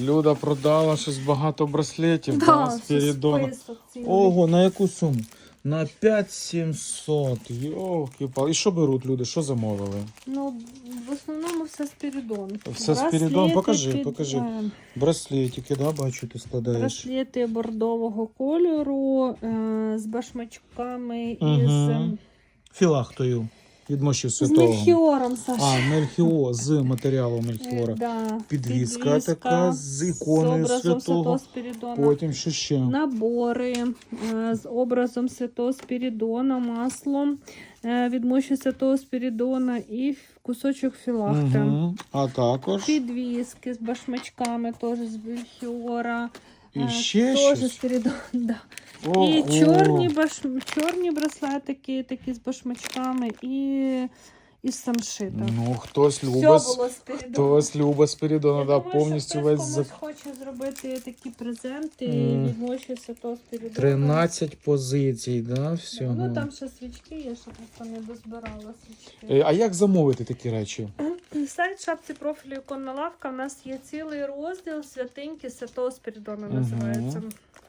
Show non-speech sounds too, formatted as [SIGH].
Люда продала щось багато браслетів. Да, Спірідона. Ого, на яку суму? На 5700. Йолки пал І що беруть люди? Що замовили? Ну, в основному все Спірідон. Все Спірідон? Покажи, під- покажи. Браслетики, да, бачу, ти складаєш. Браслети бордового кольору е, з башмачками і Угу. з, Філахтою від мощі з святого. мельхіором, Саша. А, мельхіо, з матеріалу мельхіора. Е, Да. Підвіска така з іконою з образом святого. Спірідона. Потім що ще? Набори е, з образом Святого Спірідона, маслом е, від мощі Святого Спірідона і кусочок філахта. Угу. А також. Підвіски з башмачками, теж з Бельхіора. І ще теж щось? Спірідон, [LAUGHS] да. І Ого. чорні, баш... чорні браслетики такі з башмачками і із самшита. Ну, хтось Все любить. було Спірідон. Хтось любить Спірідона, Я да, думаю, повністю весь хтось за хоче зробити такі презенти Мгм. від мощі Святого Спірідона. 13 позицій, да, всього. Ну там ще свічки є, ще просто не дозбирала свічки. Е, А як замовити такі речі? Сайт шапці профілю іконна лавка. У нас є цілий розділ святиньки Святого Спірідона називається.